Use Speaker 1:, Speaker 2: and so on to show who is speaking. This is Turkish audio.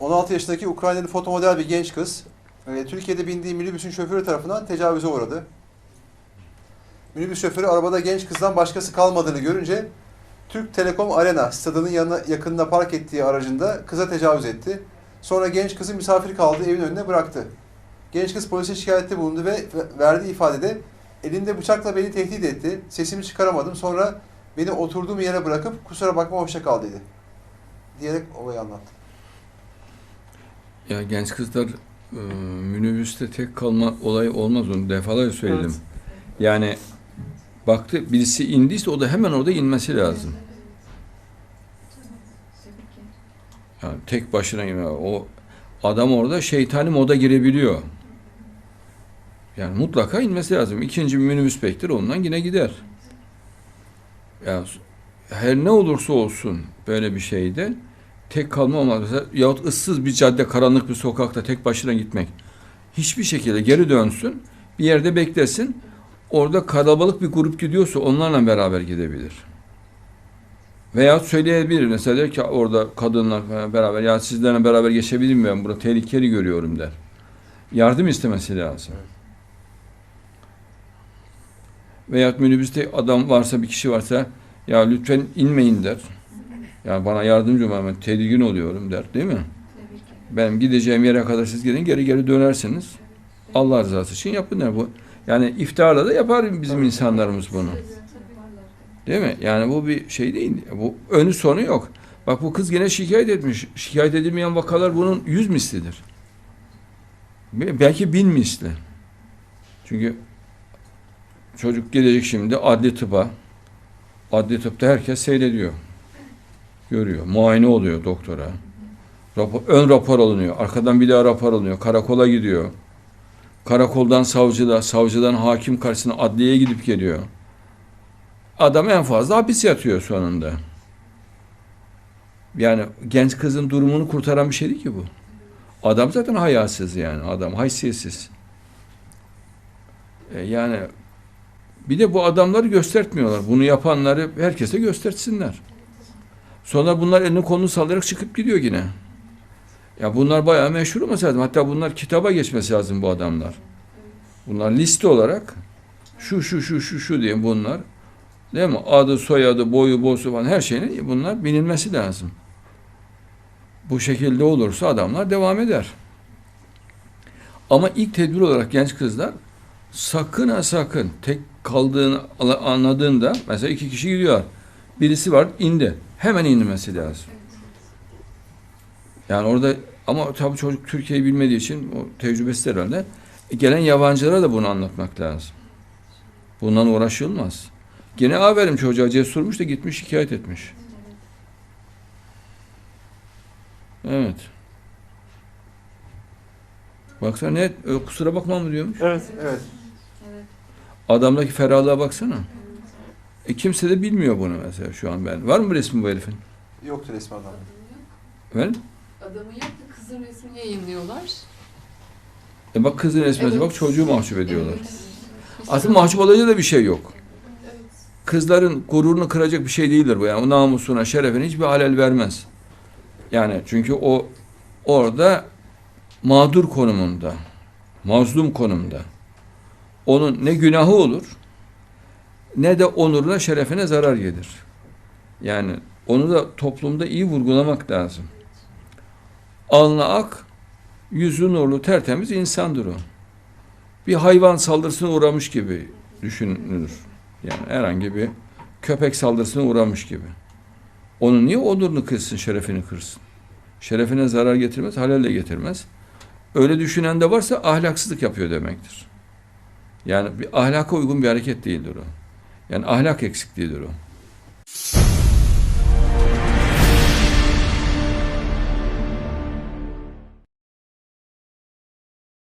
Speaker 1: 16 yaşındaki Ukraynalı fotomodel bir genç kız e, Türkiye'de bindiği minibüsün şoförü tarafından tecavüze uğradı. Minibüs şoförü arabada genç kızdan başkası kalmadığını görünce Türk Telekom Arena stadının yanına, yakınında park ettiği aracında kıza tecavüz etti. Sonra genç kızı misafir kaldığı evin önüne bıraktı. Genç kız polise şikayette bulundu ve verdiği ifadede elinde bıçakla beni tehdit etti. Sesimi çıkaramadım. Sonra beni oturduğum yere bırakıp kusura bakma hoşça kal dedi. Diyerek olayı anlattı.
Speaker 2: Ya genç kızlar e, minibüste tek kalma olayı olmaz onu defalarca söyledim. Yani baktı birisi indiyse o da hemen orada inmesi lazım. Yani tek başına inme. O adam orada şeytani moda girebiliyor. Yani mutlaka inmesi lazım. İkinci bir minibüs bekler ondan yine gider. Ya her ne olursa olsun böyle bir şeyde tek kalma olmaz. Mesela, yahut ıssız bir cadde, karanlık bir sokakta tek başına gitmek. Hiçbir şekilde geri dönsün, bir yerde beklesin. Orada kalabalık bir grup gidiyorsa onlarla beraber gidebilir. Veya söyleyebilir mesela der ki orada kadınlar beraber ya sizlerle beraber geçebilir miyim ben burada tehlikeli görüyorum der. Yardım istemesi lazım. Veya minibüste adam varsa bir kişi varsa ya lütfen inmeyin der. Ya bana yardımcı olun ben tedirgin oluyorum der değil mi? Benim gideceğim yere kadar siz gidin geri geri dönersiniz. Allah rızası için yapın der bu. Yani iftarla da yapar bizim insanlarımız bunu. Değil mi? Yani bu bir şey değil. Bu önü sonu yok. Bak bu kız gene şikayet etmiş. Şikayet edilmeyen vakalar bunun yüz mislidir. Be- Belki bin misli. Çünkü çocuk gelecek şimdi adli tıpa. Adli tıpta herkes seyrediyor. Görüyor. Muayene oluyor doktora. Rapor, ön rapor alınıyor. Arkadan bir daha rapor alınıyor. Karakola gidiyor. Karakoldan savcıda, savcıdan hakim karşısına adliyeye gidip geliyor. Adam en fazla hapis yatıyor sonunda. Yani genç kızın durumunu kurtaran bir şey değil ki bu. Adam zaten hayasız yani. Adam haysiyetsiz. E yani bir de bu adamları göstertmiyorlar. Bunu yapanları herkese göstersinler. Sonra bunlar elini kolunu sallayarak çıkıp gidiyor yine. Ya bunlar bayağı meşhur olması lazım. Hatta bunlar kitaba geçmesi lazım bu adamlar. Bunlar liste olarak şu şu şu şu şu diye bunlar değil mi? Adı, soyadı, boyu, bosu falan her şeyin bunlar bilinmesi lazım. Bu şekilde olursa adamlar devam eder. Ama ilk tedbir olarak genç kızlar sakın ha sakın tek kaldığını anladığında mesela iki kişi gidiyor. Birisi var indi. Hemen inmesi lazım. Yani orada ama tabii çocuk Türkiye'yi bilmediği için o tecrübesi herhalde. E, gelen yabancılara da bunu anlatmak lazım. Bundan uğraşılmaz. Gene aferin çocuğa cesurmuş da gitmiş şikayet etmiş. Evet. Baksana ne e, kusura bakma mı diyormuş.
Speaker 3: Evet.
Speaker 1: Evet.
Speaker 2: Adamdaki ferahlığa baksana. E kimse de bilmiyor bunu mesela şu an ben. Var mı resmi bu herifin?
Speaker 1: Yoktu resmi adam.
Speaker 2: Efendim?
Speaker 4: Adamı yok da kızın resmini yayınlıyorlar.
Speaker 2: E bak kızın resmine
Speaker 4: Evet.
Speaker 2: bak çocuğu mahcup ediyorlar.
Speaker 4: Evet.
Speaker 2: Aslında mahcup olacak da bir şey yok.
Speaker 4: Evet.
Speaker 2: Kızların gururunu kıracak bir şey değildir bu. Yani o namusuna, şerefine hiçbir halel vermez. Yani çünkü o orada mağdur konumunda, mazlum konumda. Onun ne günahı olur, ne de onuruna, şerefine zarar gelir. Yani onu da toplumda iyi vurgulamak lazım. Alnı ak, yüzü nurlu, tertemiz insandır o. Bir hayvan saldırısına uğramış gibi düşünülür. Yani herhangi bir köpek saldırısına uğramış gibi. Onun niye onurunu kırsın, şerefini kırsın? Şerefine zarar getirmez, halal de getirmez. Öyle düşünen de varsa ahlaksızlık yapıyor demektir. Yani bir ahlaka uygun bir hareket değildir o. Yani ahlak eksikliğidir o.